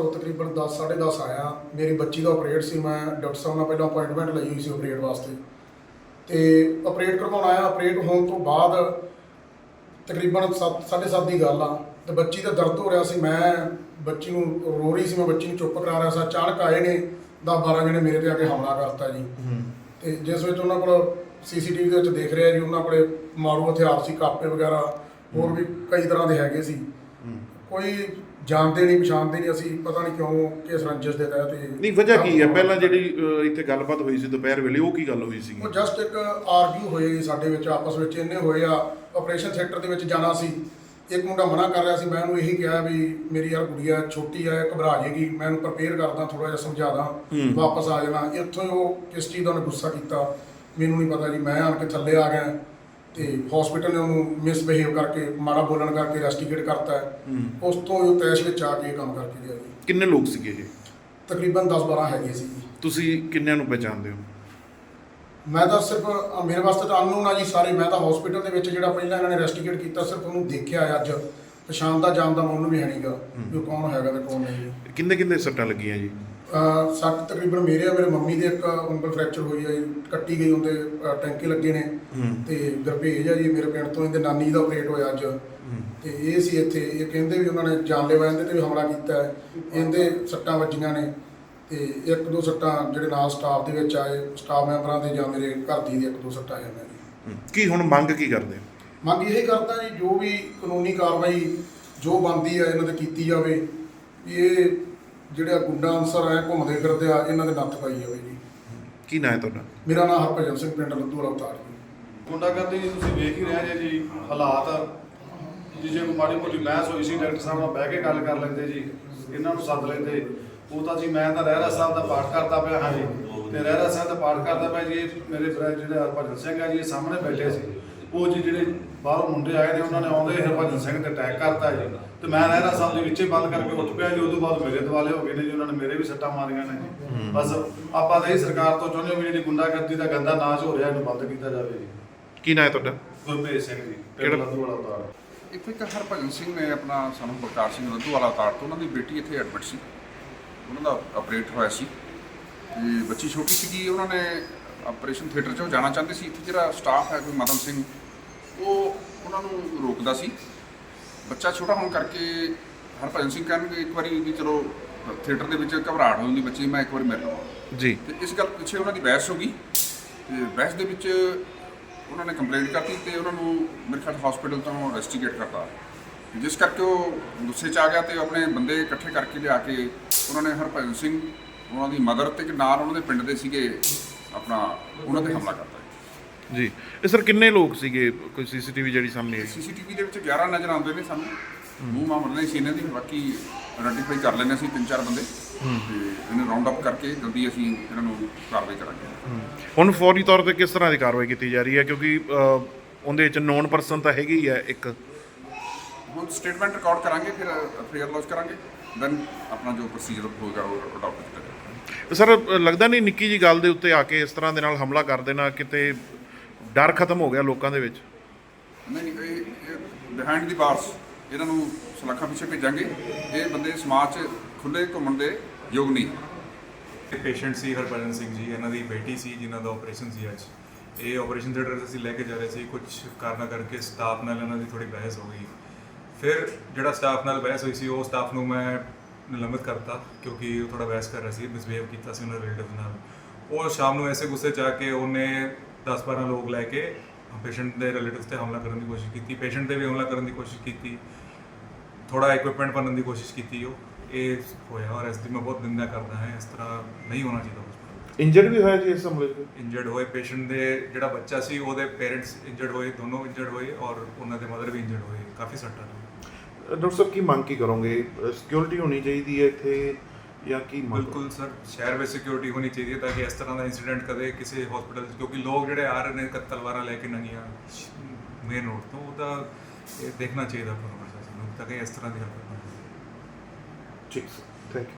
ਘਰੋਂ ਤਕਰੀਬਨ 10 10:30 ਆਇਆ। ਮੇਰੀ ਬੱਚੀ ਦਾ ਆਪਰੇਟ ਸੀ ਮੈਂ ਡਾਕਟਰ ਸਾਹਿਬ ਨਾਲ ਪਹਿਲਾਂ ਅਪਾਇੰਟਮੈਂਟ ਲਈ ਹੋਈ ਸੀ ਆਪਰੇਟ ਵਾਸਤੇ। ਤੇ ਆਪਰੇਟ ਕਰਵਾਉਣ ਆਇਆ ਆਪਰੇਟ ਹੋਣ ਤੋਂ ਬਾਅਦ ਤਕਰੀਬਨ 7:30 ਦੀ ਗੱਲ ਆ। ਤੇ ਬੱਚੀ ਦਾ ਦਰਦ ਹੋ ਰਿਹਾ ਸੀ ਮੈਂ ਬੱਚੀ ਨੂੰ ਰੋ ਰਹੀ ਸੀ ਮੈਂ ਬੱਚੀ ਨੂੰ ਚੁੱਪ ਕਰਾ ਰਿਹਾ ਸੀ। ਅਚਾਨਕ ਆਏ ਨੇ 10 12 ਜਣੇ ਮੇਰੇ ਤੇ ਆ ਕੇ ਹਮਲਾ ਕਰਤਾ ਜੀ। ਤੇ ਜਿਸ ਵਿੱਚ ਉਹਨਾਂ ਕੋਲ ਸੀਸੀਟੀਵੀ ਦੇ ਵਿੱਚ ਦੇਖ ਰਿਹਾ ਜੀ ਉਹਨਾਂ ਕੋਲੇ ਮਾਰੂ ਹਥਿਆਰ ਸੀ ਕਾਪੇ ਵਗੈਰਾ ਹੋਰ ਵੀ ਕਈ ਤਰ੍ਹਾਂ ਦੇ ਹੈਗੇ ਸੀ। ਕੋਈ ਜਾਣਦੇ ਨਹੀਂ ਪਛਾਣਦੇ ਨਹੀਂ ਅਸੀਂ ਪਤਾ ਨਹੀਂ ਕਿਉਂ ਕਿਸ ਰੰਜਿਸ਼ ਦੇ ਤਹਿਤ ਇਹ ਨਹੀਂ ਵਜ੍ਹਾ ਕੀ ਹੈ? ਪਹਿਲਾਂ ਜਿਹੜੀ ਅਹ, ਇੱਥੇ ਗੱਲਬਾਤ ਹੋਈ ਸੀ ਦੁਪਹਿਰ ਵੇਲੇ ਉਹ ਕੀ ਗੱਲ ਹੋਈ ਸੀ ਉਹ ਜਸਟ ਇੱਕ ਆਰਗਿਊ ਹੋਏ ਸਾਡੇ ਵਿੱਚ ਆਪਸ ਵਿੱਚ ਇੰਨੇ ਹੋਏ ਆ ਆਪਰੇਸ਼ਨ ਥੀਏਟਰ ਦੇ ਵਿੱਚ ਜਾਣਾ ਸੀ। ਇੱਕ ਮੁੰਡਾ ਮਨਾ ਕਰ ਰਿਹਾ ਸੀ ਮੈਂ ਉਹਨੂੰ ਇਹੀ ਕਿਹਾ ਵੀ ਮੇਰੀ ਯਾਰ ਗੁੜੀਆ ਛੋਟੀ ਆ ਘਬਰਾ ਜਾਏਗੀ ਮੈਂ ਉਹਨੂੰ ਪ੍ਰਪੇਅਰ ਕਰਦਾ ਥੋੜਾ ਜਿਹਾ ਸਮਝਾਦਾ। ਵਾਪਸ ਆ ਜਾਣਾ। ਇੱਥੋਂ ਹੀ ਉਹ ਕਿਸ ਚੀਜ਼ ਦਾ ਉਹਨੇ ਗੁੱਸਾ ਕੀਤਾ। ਮੈਨੂੰ ਨਹੀਂ ਪਤਾ ਜੀ ਮੈਂ ਆਣ ਕੇ ਥੱਲੇ ਆ ਗਿਆ। ਤੇ ਹਸਪੀਟਲ ਨੇ ਉਹਨੂੰ ਮਿਸਬਿਹੇਵ ਕਰਕੇ ਮਾੜਾ ਬੋਲਣ ਕਰਕੇ ਰੈਸਟੀਗੇਟ ਕਰਤਾ ਹੈ। ਹੂੰ। ਉਸ ਤੋਂ ਉਹ ਤੈਸ਼ ਵਿੱਚ ਆ ਕੇ ਇਹ ਕੰਮ ਕਰਕੇ ਗਿਆ ਜੀ। ਕਿੰਨੇ ਲੋਕ ਸੀਗੇ ਇਹ? ਤਕਰੀਬਨ 10 12 ਹੈਗੇ ਸੀ। ਜੀ ਤੁਸੀਂ ਕਿੰਨਿਆਂ ਨੂੰ ਪਛਾਣਦੇ ਹੋ? ਮੈਂ ਤਾਂ ਸਿਰਫ ਅ, ਮੇਰੇ ਵਾਸਤੇ ਤਾਂ ਅਨਨੋਨ ਆ ਜੀ ਸਾਰੇ। ਮੈਂ ਤਾਂ ਹਸਪੀਟਲ ਦੇ ਵਿੱਚ ਜਿਹੜਾ ਪਹਿਲਾਂ ਇਹਨਾਂ ਨੇ ਇਨਵੈਸਟੀਗੇਟ ਕੀਤਾ ਸਿਰਫ ਉਹਨੂੰ ਦੇਖਿਆ ਹੈ ਅੱਜ। ਪਛਾਣ ਦਾ ਜਾਣਦਾ ਮੈਂ ਉਹਨੂੰ ਵੀ ਹੈ ਨਹੀਂਗਾ ਵੀ ਉਹ ਕੌਣ ਹੈਗਾ ਤੇ ਕੌਣ ਨਹੀਂ। ਕਿੰਨੇ ਕਿੰਨੇ ਸੱਟਾਂ ਲੱਗੀਆਂ ਜੀ? ਸੱਟ ਤਕਰੀਬਨ ਮੇਰੇ ਆ ਮੇਰੇ ਮੰਮੀ ਦੇ ਇੱਕ ਉਂਗਲ ਫ੍ਰੈਕਚਰ ਹੋਈ ਹੈ ਜੀ, ਕੱਟੀ ਗਈ ਉਹਦੇ ਅ, ਟੈਂਕੇ ਲੱਗੇ ਨੇ। ਤੇ ਗਰਭੇਜ ਆ ਜੀ ਮੇਰੇ ਪਿੰਡ ਤੋਂ ਇਹਦੇ ਨਾਨੀ ਦਾ ਆਪਰੇਟ ਹੋਇਆ ਅੱਜ। ਤੇ ਇਹ ਸੀ ਇੱਥੇ ਇਹ ਕਹਿੰਦੇ ਵੀ ਉਹਨਾਂ ਨੇ ਜਾਨਲੇਵਾ ਇਹਦੇ ਤੇ ਵੀ ਹਮਲਾ ਕੀਤਾ ਹੈ। ਇਹਦੇ ਸੱਟਾਂ ਵੱਜੀਆਂ ਨੇ। ਤੇ ਇੱਕ ਦੋ ਸੱਟਾਂ ਜਿਹੜੇ ਨਾਲ ਸਟਾਫ ਦੇ ਵਿੱਚ ਆਏ ਸਟਾਫ ਮੈਂਬਰਾਂ ਦੇ ਜਾਂ ਮੇਰੇ ਘਰ ਦੀ ਦੇ ਇੱਕ ਦੋ ਸੱਟਾਂ ਆਈਆਂ ਨੇ। ਹੂੰ। ਕੀ ਹੁਣ ਮੰਗ ਕੀ ਕਰਦੇ? ਹੋ ਮੰਗ ਇਹ ਕਰਦਾ ਜੀ ਜੋ ਵੀ ਕਾਨੂੰਨੀ ਕਾਰਵਾਈ ਜੋ ਬਣਦੀ ਹੈ ਇਹਨਾਂ ਤੇ ਕੀਤੀ ਜਾਵੇ ਵੀ ਇਹ ਜਿਹੜਾ ਗੁੰਡਾ ਅਨਸਰ ਹੈ ਘੁੰਮਦੇ ਫਿਰਦੇ ਆ ਇਹਨਾਂ ਦੇ ਨੱਥ ਪਾਈ ਜਾਵੇ ਜੀ। ਕੀ ਨਾਂ ਹੈ ਤੁਹਾਡਾ? ਮੇਰਾ ਨਾਮ ਹਰਭਜਨ ਸਿੰਘ ਪਿੰਡ ਲੱਦੂ ਵਾਲਾ ਉਤਾਰ ਜੀ। ਗੁੰਡਾਗਰਦੀ ਜੀ ਤੁਸੀਂ ਵੇਖ ਹੀ ਰਹੇ ਜੇ ਜੀ ਹਾਲਾਤ। ਜੀ ਜੇ ਕੋਈ ਮਾੜੀ ਮੋਟੀ ਬਹਿਸ ਹੋਈ ਸੀ ਡਾਕਟਰ ਸਾਹਿਬ ਨਾਲ ਬਹਿ ਕੇ ਗੱਲ ਕਰ ਲੈਂਦੇ ਜੀ ਇਹਨਾਂ ਨੂੰ ਸੱਦ ਲੈਂਦੇ। ਉਹ ਤਾਂ ਜੀ ਮੈਂ ਤਾਂ ਰਹਿਰਾ ਸਾਹਿਬ ਦਾ ਪਾਠ ਕਰਦਾ ਪਿਆ ਹਾਂ ਜੀ। ਤੇ ਰਹਿਰਾ ਸਾਹਿਬ ਦਾ ਪਾਠ ਕਰਦਾ ਪਿਆ ਜੀ ਮੇਰੇ ਭਰਾ ਜਿਹੜਾ ਹਰਭਜਨ ਸਿੰਘ ਆ ਜੀ ਇਹ ਸਾਹਮਣੇ ਬੈਠੇ ਸੀ। ਉਹ ਜੀ ਜਿਹੜੇ ਬਾਹਰੋਂ ਮੁੰਡੇ ਆਏ ਨੇ ਉਹਨਾਂ ਨੇ ਆਉਂਦੇ ਹੀ ਹਰਭਜਨ ਸਿੰਘ ਤੇ ਅਟੈਕ ਕਰਤਾ ਜੀ। ਤੇ ਮੈਂ ਰਹਿਰਾ ਸਾਹਿਬ ਦੇ ਵਿੱਚੇ ਬੰਦ ਕਰਕੇ ਉੱਠ ਪਿਆ ਜੀ ਉਦੋਂ ਬਾਅਦ ਮੇਰੇ ਦੁਆਲੇ ਹੋ ਗਏ ਨੇ ਜੀ ਉਹਨਾਂ ਨੇ ਮੇਰੇ ਵੀ ਸੱਟਾਂ ਮਾਰੀਆਂ ਨੇ। ਜੀ ਬਸ ਆਪਾਂ ਤਾਂ ਇਹ ਸਰਕਾਰ ਤੋਂ ਚਾਹੁੰਦੇ ਹਾਂ ਵੀ ਜਿਹੜੀ ਗੁੰਡਾਗਰਦੀ ਦਾ ਗੰਦਾ ਨਾਚ ਹੋ ਰਿਹਾ ਇਹਨੂੰ ਬੰਦ ਕੀਤਾ ਜਾਵੇ ਜੀ। ਕੀ ਨਾਂ ਹੈ ਤੁਹਾਡਾ? ਗੁਰਪ੍ਰੀਤ ਸਿੰਘ ਜੀ ਕਿਹੜਾ- ਲੱਦੂ ਵਾਲਾ ਉਤਾਰ। ਇੱਥੇ ਇੱਕ ਹਰਭਜਨ ਸਿੰਘ ਨੇ ਆਪਣਾ ਸਾਨੂੰ ਬਲਕਾਰ ਸਿੰਘ ਰੰਧੂ ਵਾਲਾ ਤਾਰ ਤੋਂ ਉਹਨਾਂ ਦੀ ਬੇਟੀ ਇੱਥੇ ਐਡਮਿਟ ਸੀ। ਉਹਨਾਂ ਦਾ ਆਪਰੇਟ ਹੋਇਆ ਸੀ। ਤੇ ਬੱਚੀ ਛੋਟੀ ਸੀਗੀ ਉਹਨਾਂ ਨੇ ਆਪਰੇਸ਼ਨ ਥੀਏਟਰ 'ਚੋਂ ਜਾਣਾ ਚਾਹੁੰਦੇ ਸੀ। ਇੱਥੇ ਜਿਹੜਾ ਸਟਾਫ ਹੈ ਕੋਈ ਮਦਨ ਸਿੰਘ ਉਹ ਉਹਨਾਂ ਨੂੰ ਰੋਕਦਾ ਸੀ। ਬੱਚਾ ਛੋਟਾ ਹੋਣ ਕਰਕੇ ਹਰਭਜਨ ਸਿੰਘ ਕਹਿਣਗੇ ਇੱਕ ਵਾਰੀ ਵੀ ਚਲੋ ਥੀਏਟਰ ਦੇ ਵਿੱਚ ਘਬਰਾਹਟ ਹੋ ਜਾਂਦੀ ਬੱਚੇ ਮੈਂ ਇੱਕ ਵਾਰੀ ਮਿਲ ਲਵਾਂ। ਜੀ। ਤੇ ਇਸ ਗੱਲ ਪਿੱਛੇ ਉਹਨਾਂ ਦੀ ਬਹਿਸ ਹੋ ਗਈ। ਤੇ ਬਹਿਸ ਦੇ ਵਿੱਚ ਉਹਨਾਂ ਨੇ ਕੰਪਲੇਂਟ ਕਰਤੀ ਤੇ ਉਹਨਾਂ ਨੂੰ ਮੇਰੇ ਖਿਆਲ ਹਸਪੀਟਲ ਤੋਂ ਇਨਵੈਸਟੀਗੇਟ ਕਰਤਾ। ਜਿਸ ਕਰਕੇ ਉਹ ਗੁੱਸੇ 'ਚ ਆ ਗਿਆ ਤੇ ਆਪਣੇ ਬੰਦੇ ਇਕੱਠੇ ਕਰਕੇ ਲਿਆ ਕੇ ਉਹਨਾਂ ਨੇ ਹਰਭਜਨ ਸਿੰਘ ਉਹਨਾਂ ਦੀ ਮਦਰ ਤੇ ਇੱਕ ਨਾਲ ਉਹਨਾਂ ਦੇ ਪਿੰਡ ਦੇ ਸੀਗੇ ਆਪਣਾ ਉਹਨਾਂ ਤੇ ਹਮਲਾ ਕਰਤਾ। ਜੀ। ਇਹ ਸਰ ਕਿੰਨੇ ਲੋਕ ਸੀਗੇ? ਕੋਈ ਸੀਸੀਟੀਵੀ ਜਿਹੜੀ ਸਾਹਮਣੇ ਆਈ? ਸੀਸੀਟੀਵੀ ਦੇ ਵਿੱਚ 11 ਨਜ਼ਰ ਆਉਂਦੇ ਨੇ ਸਾਨੂੰ। ਮੂੰਹ ਮਾਮਲੇ ਸੀ ਇਹਨਾਂ ਦੀ ਬਾਕੀ ਆਇਡੈਂਟੀਫਾਈ ਕਰ ਲੈਣੇ ਅਸੀਂ ਤਿੰਨ ਚਾਰ ਬੰਦੇ। ਤੇ ਇਹਨੂੰ ਰਾਉਂਡ ਅਪ ਕਰਕੇ ਜਲਦੀ ਅਸੀਂ ਇਹਨਾਂ ਨੂੰ ਕਾਰਵਾਈ ਕਰਾਂਗੇ। ਹੁਣ ਫੌਰੀ ਤੌਰ ਤੇ ਕਿਸ ਤਰ੍ਹਾਂ ਦੀ ਕਾਰਵਾਈ ਕੀਤੀ ਜਾ ਰਹੀ ਹੈ? ਕਿਉਂਕਿ ਉਹਦੇ ਵਿੱਚ ਨੋਨ ਪਰਸਨ ਤਾਂ ਹੈਗੀ ਹੀ ਇੱਕ। ਹੁਣ ਸਟੇਟਮੈਂਟ ਰਿਕਾਰਡ ਕਰਾਂਗੇ ਫਿਰ ਐਫਆਈਆਰ ਲੌਂਚ ਕਰਾਂਗੇ। ਦੈਨ ਆਪਣਾ ਜੋ ਪ੍ਰੋਸੀਜਰ ਹੋਏਗਾ ਉਹ ਅਡਾਪਟ ਕੀਤਾ ਜਾਏਗਾ ਸਰ ਲੱਗਦਾ ਨਹੀਂ ਨਿੱਕੀ ਜੀ ਗੱਲ ਦੇ ਉੱਤੇ ਆ ਕੇ ਇਸ ਤਰ੍ਹਾਂ ਦੇ ਨਾਲ ਹਮਲਾ ਕਰ ਦੇਣਾ ਕਿਤੇ ਡਰ ਖਤਮ ਹੋ ਗਿਆ ਲੋਕਾਂ ਦੇ ਵਿੱਚ? ਨਹੀਂ ਇਹ ਬਿਹਾਈਂਡ ਦੀ ਬਾਰਸ ਇਹਨਾਂ ਨੂੰ ਸਲਾਖਾਂ ਪਿੱਛੇ ਭੇਜਾਂਗੇ। ਇਹ ਬੰਦੇ ਸਮਾਜ 'ਚ ਖੁੱਲੇ ਘੁੰਮਣ ਦੇ ਯੋਗ ਨਹੀਂ। ਇਹ ਪੇਸ਼ੈਂਟ ਸੀ ਹਰਭਜਨ ਸਿੰਘ ਜੀ ਇਹਨਾਂ ਦੀ ਬੇਟੀ ਸੀ ਜਿਨ੍ਹਾਂ ਦਾ ਆਪਰੇਸ਼ਨ ਸੀ ਅੱਜ। ਇਹ ਆਪਰੇਸ਼ਨ ਥੀਏਟਰ 'ਚ ਅਸੀਂ ਲੈ ਕੇ ਜਾ ਰਹੇ ਸੀ ਕੁਝ ਕਾਰਨਾਂ ਕਰਕੇ ਸਟਾਫ ਨਾਲ ਇਹਨਾਂ ਦੀ ਥੋੜੀ ਬਹਿਸ ਹੋ ਗਈ। ਫਿਰ ਜਿਹੜਾ ਸਟਾਫ ਨਾਲ ਬਹਿਸ ਹੋਈ ਸੀ ਉਹ ਸਟਾਫ ਨੂੰ ਮੈਂ ਨਿਲੰਬਿਤ ਕਰਤਾ ਕਿਉਂਕਿ ਉਹ ਥੋੜਾ ਬਹਿਸ ਕਰ ਰਿਹਾ ਸੀ ਮਿਸਬਿਹੇਵ ਕੀਤਾ ਸੀ ਉਹਨਾਂ ਰਿਲੇਟਿਵ ਨਾਲ। ਉਹ ਸ਼ਾਮ ਨੂੰ ਐਸੇ ਗੁੱਸੇ 'ਚ ਆ ਕੇ ਉਹਨੇ 10-12 ਲੋਕ ਲੈ ਕੇ ਪੇਸ਼ੈਂਟ ਦੇ ਰਿਲੇਟਿਵਸ ਤੇ ਹਮਲਾ ਕਰਨ ਦੀ ਕੋਸ਼ਿਸ਼ ਕੀਤੀ ਪੇਸ਼ੈਂਟ ਤੇ ਵੀ ਹਮਲਾ ਕਰਨ ਦੀ ਕੋਸ਼ਿਸ਼ ਕੀਤੀ ਥੋੜਾ ਇਕਵਿਪਮੈਂਟ ਬਣਨ ਦੀ ਕੋਸ਼ਿਸ਼ ਕੀਤੀ ਉਹ ਇਹ ਹੋਇਆ ਔਰ ਇਸ ਦੀ ਮੈਂ ਬਹੁਤ ਨਿੰਦਾ ਕਰਦਾ ਹਾਂ ਇਸ ਤਰ੍ਹਾਂ ਨਹੀਂ ਹੋਣਾ ਚਾਹੀਦਾ ਇੰਜਰਡ ਵੀ ਹੋਇਆ ਜੀ ਇਸ ਹਮਲੇ 'ਚ? ਇੰਜਰਡ ਹੋਏ ਪੇਸ਼ੈਂਟ ਦੇ ਜਿਹੜਾ ਬੱਚਾ ਸੀ ਉਹਦੇ ਪੇਰੈਂਟਸ ਇੰਜਰਡ ਹੋਏ ਦੋਨੋਂ ਇੰਜਰਡ ਹੋਏ ਔਰ ਉਹਨਾਂ ਦੇ ਮਦਰ ਵੀ ਇੰਜਰਡ ਹੋਏ ਕਾਫੀ ਸੱਟਾਂ ਡਾਕਟਰ ਸਾਹਿਬ ਕੀ ਮੰਗ ਕੀ ਕਰੋਗੇ? ਸਿਕਿਉਰਿਟੀ ਹੋਣੀ ਚਾਹੀਦੀ ਹੈ ਇੱਥੇ? ਜਾਂ ਕੀ ਮੰਗ ਬਿਲਕੁਲ ਸਰ ਸ਼ਹਿਰ ਵਿੱਚ ਸਿਕਿਉਰਿਟੀ ਹੋਣੀ ਚਾਹੀਦੀ ਹੈ ਤਾਂ ਕਿ ਇਸ ਤਰ੍ਹਾਂ ਦਾ ਇਨਸੀਡੈਂਟ ਕਦੇ ਕਿਸੇ ਹਸਪੀਟਲ ਕਿਉਂਕਿ ਲੋਕ ਜਿਹੜੇ ਆ ਰਹੇ ਨੇ ਕ- ਤਲਵਾਰਾਂ ਲੈ ਕੇ ਨੰਗੀਆਂ ਮੇਨ ਰੋਡ ਤੋਂ ਉਹਦਾ ਇਹ ਦੇਖਣਾ ਚਾਹੀਦਾ ਪਰ ਪ੍ਰਸ਼ਾਸਨ ਨੂੰ ਤਾਂ ਕਿ ਇਸ ਤਰ੍ਹਾਂ ਦੀ ਹਰਕਤ ਨਾ ਹੋਵੇ। ਠੀਕ ਥੈਂਕ ਯੂ